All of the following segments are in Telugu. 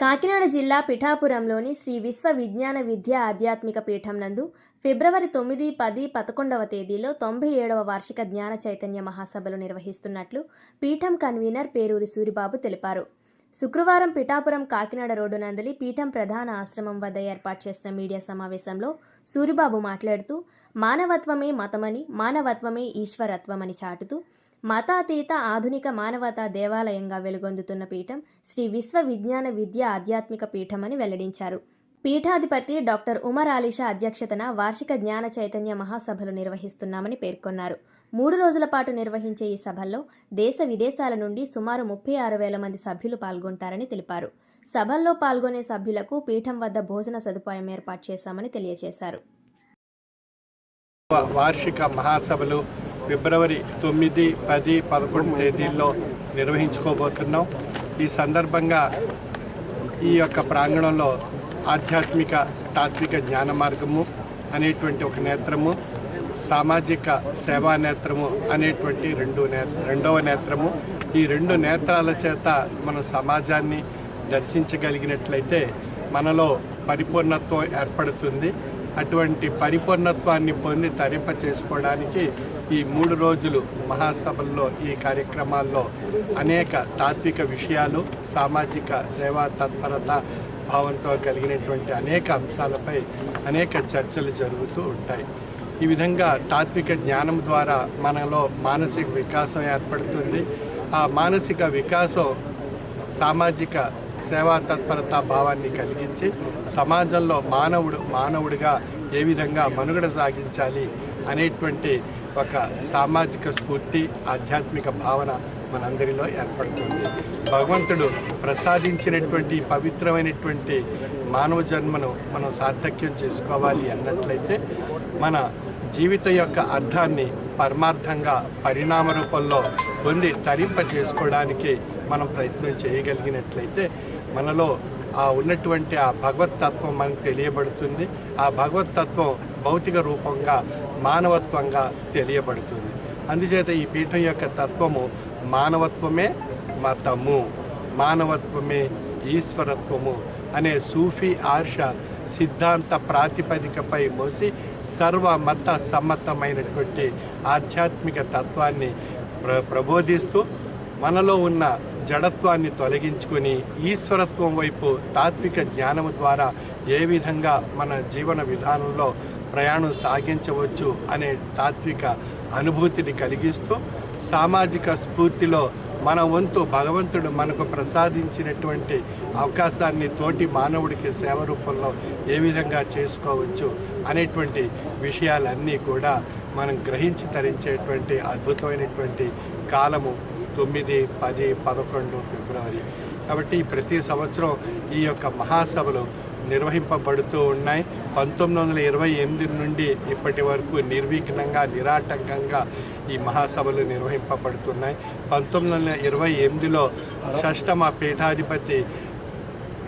కాకినాడ జిల్లా పిఠాపురంలోని శ్రీ విశ్వ విజ్ఞాన విద్య ఆధ్యాత్మిక పీఠం నందు ఫిబ్రవరి తొమ్మిది పది పదకొండవ తేదీలో తొంభై ఏడవ వార్షిక జ్ఞాన చైతన్య మహాసభలు నిర్వహిస్తున్నట్లు పీఠం కన్వీనర్ పేరూరి సూరిబాబు తెలిపారు. శుక్రవారం పిఠాపురం కాకినాడ రోడ్డు నందలి పీఠం ప్రధాన ఆశ్రమం వద్ద ఏర్పాటు చేసిన మీడియా సమావేశంలో సూరిబాబు మాట్లాడుతూ మానవత్వమే మతమని మానవత్వమే ఈశ్వరత్వమని చాటుతూ మతాతీత ఆధునిక మానవతా దేవాలయంగా వెలుగొందుతున్న పీఠం శ్రీ విశ్వ విజ్ఞాన విద్య ఆధ్యాత్మిక పీఠం అని వెల్లడించారు. పీఠాధిపతి డాక్టర్ ఉమర్ ఆలీషా అధ్యక్షతన వార్షిక జ్ఞాన చైతన్య మహాసభలు నిర్వహిస్తున్నామని పేర్కొన్నారు. మూడు రోజుల పాటు నిర్వహించే ఈ సభల్లో దేశ విదేశాల నుండి సుమారు ముప్పై ఆరు వేల మంది సభ్యులు పాల్గొంటారని తెలిపారు. సభల్లో పాల్గొనే సభ్యులకు పీఠం వద్ద భోజన సదుపాయం ఏర్పాటు చేశామని తెలియజేశారు. వార్షిక మహాసభలు ఫిబ్రవరి తొమ్మిది పది పదకొండు తేదీల్లో నిర్వహించుకోబోతున్నాం. ఈ సందర్భంగా ఈ యొక్క ప్రాంగణంలో ఆధ్యాత్మిక తాత్విక జ్ఞాన మార్గము అనేటువంటి ఒక నేత్రము సామాజిక సేవా నేత్రము అనేటువంటి రెండు నే రెండవ నేత్రము. ఈ రెండు నేత్రాల చేత మన సమాజాన్ని దర్శించగలిగినట్లయితే మనలో పరిపూర్ణత్వం ఏర్పడుతుంది. అటువంటి పరిపూర్ణత్వాన్ని పొంది తరింప చేసుకోవడానికి ఈ మూడు రోజులు మహాసభల్లో ఈ కార్యక్రమాల్లో అనేక తాత్విక విషయాలు సామాజిక సేవా తత్పరత భావంతో కలిగినటువంటి అనేక అంశాలపై అనేక చర్చలు జరుగుతూ ఉంటాయి. ఈ విధంగా తాత్విక జ్ఞానం ద్వారా మనలో మానసిక వికాసం ఏర్పడుతుంది. ఆ మానసిక వికాసం సామాజిక సేవా తత్పరత భావాన్ని కలిగించి సమాజంలో మానవుడు మానవుడిగా ఏ విధంగా మనుగడ సాగించాలి అనేటువంటి ఒక సామాజిక స్ఫూర్తి ఆధ్యాత్మిక భావన మనందరిలో ఏర్పడుతుంది. భగవంతుడు ప్రసాదించినటువంటి పవిత్రమైనటువంటి మానవ జన్మను మనం సార్థక్యం చేసుకోవాలి అన్నట్లయితే మన జీవితం యొక్క అర్థాన్ని పరమార్థంగా పరిణామ రూపంలో పొంది తరింప చేసుకోవడానికి మనం ప్రయత్నం చేయగలిగినట్లయితే మనలో ఆ ఉన్నటువంటి ఆ భగవతత్వం మనకు తెలియబడుతుంది. ఆ భగవతత్వం భౌతిక రూపంగా మానవత్వంగా తెలియబడుతుంది. అందుచేత ఈ పీఠం యొక్క తత్వము మానవత్వమే మతము. మానవత్వమే ఈశ్వరత్వము అనే సూఫీ ఆర్ష సిద్ధాంత ప్రాతిపదికపై మోసి సర్వ మత సమ్మతమైనటువంటి ఆధ్యాత్మిక తత్వాన్ని ప్ర ప్రబోధిస్తూ మనలో ఉన్న జడత్వాన్ని తొలగించుకొని ఈశ్వరత్వం వైపు తాత్విక జ్ఞానము ద్వారా ఏ విధంగా మన జీవన విధానంలో ప్రయాణం సాగించవచ్చు అనే తాత్విక అనుభూతిని కలిగిస్తూ సామాజిక స్ఫూర్తిలో మన వంతు భగవంతుడు మనకు ప్రసాదించినటువంటి అవకాశాన్ని తోటి మానవుడికి సేవ రూపంలో ఏ విధంగా చేసుకోవచ్చు అనేటువంటి విషయాలన్నీ కూడా మనం గ్రహించి తరించేటువంటి అద్భుతమైనటువంటి కాలము తొమ్మిది పది పదకొండు ఫిబ్రవరి. కాబట్టి ప్రతి సంవత్సరం ఈ యొక్క మహాసభలు నిర్వహింపబడుతూ ఉన్నాయి. పంతొమ్మిది వందల ఇరవై ఎనిమిది నుండి ఇప్పటి వరకు నిర్విఘ్నంగా నిరాటంకంగా ఈ మహాసభలు నిర్వహింపబడుతున్నాయి. పంతొమ్మిది వందల ఇరవై ఎనిమిదిలో షష్టమ పీఠాధిపతి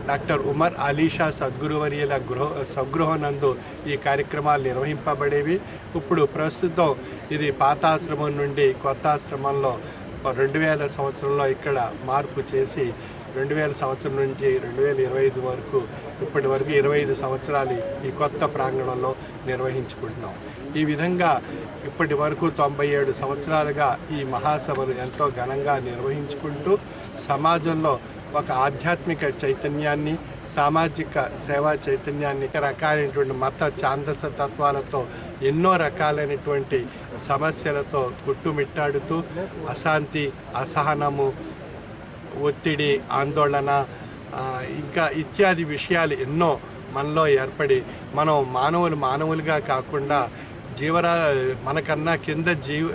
డాక్టర్ ఉమర్ అలీషా సద్గురువర్యుల గృహ స్వగృహనందు ఈ కార్యక్రమాలు నిర్వహింపబడేవి. ఇప్పుడు ప్రస్తుతం ఇది పాతాశ్రమం నుండి కొత్త ఆశ్రమంలో రెండు వేల సంవత్సరంలో ఇక్కడ మార్పు చేసి రెండు వేల సంవత్సరం నుంచి రెండు వేల ఇరవై ఐదు వరకు ఇప్పటి వరకు ఇరవై ఐదు సంవత్సరాలు ఈ కొత్త ప్రాంగణంలో నిర్వహించుకుంటున్నాం. ఈ విధంగా ఇప్పటి వరకు తొంభై ఏడు సంవత్సరాలుగా ఈ మహాసభలు ఎంతో ఘనంగా నిర్వహించుకుంటూ సమాజంలో ఒక ఆధ్యాత్మిక చైతన్యాన్ని సామాజిక సేవా చైతన్యాన్ని రకాలైనటువంటి మత ఛాందస తత్వాలతో ఎన్నో రకాలైనటువంటి సమస్యలతో కుట్టుమిట్టాడుతూ అశాంతి అసహనము ఒత్తిడి ఆందోళన ఇంకా ఇత్యాది విషయాలు ఎన్నో మనలో ఏర్పడి మనం మానవులు మానవులుగా కాకుండా జీవరా మనకన్నా కింద జీవ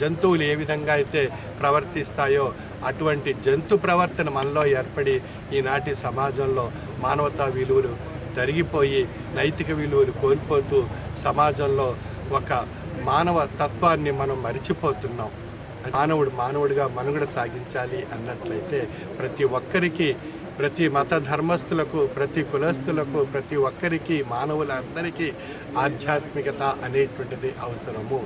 జంతువులు ఏ విధంగా అయితే ప్రవర్తిస్తాయో అటువంటి జంతు ప్రవర్తన మనలో ఏర్పడి ఈనాటి సమాజంలో మానవతా విలువలు తరిగిపోయి నైతిక విలువలు కోల్పోతూ సమాజంలో ఒక మానవ తత్వాన్ని మనం మరిచిపోతున్నాం. మానవుడు మానవుడిగా మనుగడ సాగించాలి అన్నట్లయితే ప్రతి ఒక్కరికి ప్రతి మత ధర్మస్థులకు ప్రతి కులస్థులకు ప్రతి ఒక్కరికి మానవులందరికీ ఆధ్యాత్మికత అనేటువంటిది అవసరము.